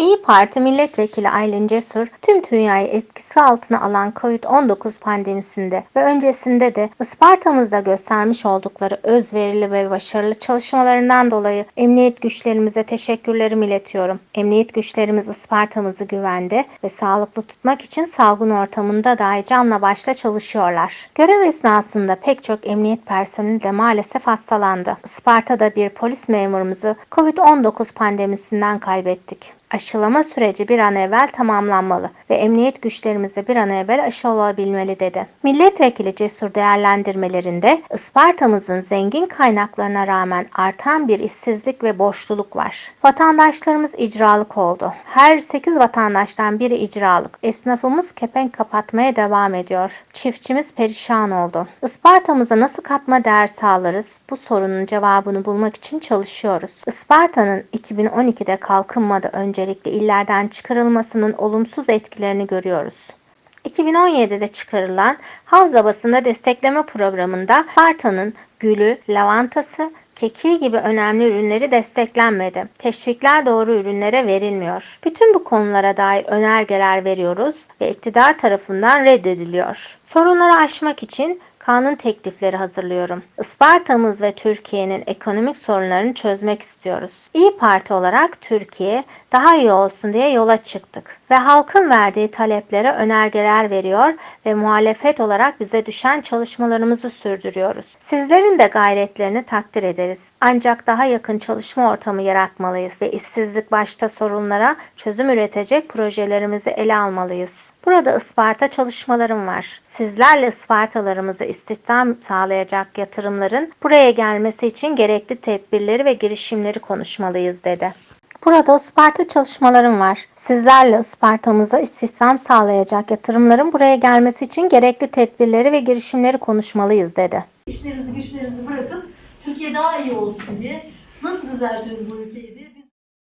İyi Parti Milletvekili Aylin Cesur, tüm dünyayı etkisi altına alan COVID-19 pandemisinde ve öncesinde de Isparta'mızda göstermiş oldukları özverili ve başarılı çalışmalarından dolayı emniyet güçlerimize teşekkürlerimi iletiyorum. Emniyet güçlerimiz Isparta'mızı güvende ve sağlıklı tutmak için salgın ortamında dahi canla başla çalışıyorlar. Görev esnasında pek çok emniyet personeli de maalesef hastalandı. Isparta'da bir polis memurumuzu COVID-19 pandemisinden kaybettik. Aşılama süreci bir an evvel tamamlanmalı ve emniyet güçlerimiz de bir an evvel aşı olabilmeli dedi. Milletvekili cesur değerlendirmelerinde Isparta'mızın zengin kaynaklarına rağmen artan bir işsizlik ve borçluluk var. Vatandaşlarımız icralık oldu. Her 8 vatandaştan biri icralık. Esnafımız kepenk kapatmaya devam ediyor. Çiftçimiz perişan oldu. Isparta'mıza nasıl katma değer sağlarız? Bu sorunun cevabını bulmak için çalışıyoruz. Isparta'nın 2012'de kalkınmada öncelikli illerden çıkarılmasının olumsuz etkilerini görüyoruz. 2017'de çıkarılan Havza Basında Destekleme Programı'nda Sparta'nın gülü, lavantası, kekiği gibi önemli ürünleri desteklenmedi. Teşvikler doğru ürünlere verilmiyor. Bütün bu konulara dair önergeler veriyoruz ve iktidar tarafından reddediliyor. Sorunları aşmak için kanun teklifleri hazırlıyorum. Isparta'mız ve Türkiye'nin ekonomik sorunlarını çözmek istiyoruz. İyi Parti olarak Türkiye daha iyi olsun diye yola çıktık ve halkın verdiği taleplere önergeler veriyor ve muhalefet olarak bize düşen çalışmalarımızı sürdürüyoruz. Sizlerin de gayretlerini takdir ederiz. Ancak daha yakın çalışma ortamı yaratmalıyız ve işsizlik başta sorunlara çözüm üretecek projelerimizi ele almalıyız. Burada Isparta çalışmalarım var. Sizlerle Ispartalarımızı istihdam sağlayacak yatırımların buraya gelmesi için gerekli tedbirleri ve girişimleri konuşmalıyız dedi. Burada Isparta çalışmalarım var. Sizlerle Isparta'mıza istihdam sağlayacak yatırımların buraya gelmesi için gerekli tedbirleri ve girişimleri konuşmalıyız dedi. İşlerinizi güçlerinizi bırakıp Türkiye daha iyi olsun diye nasıl düzeltiriz bu ülkeyi diye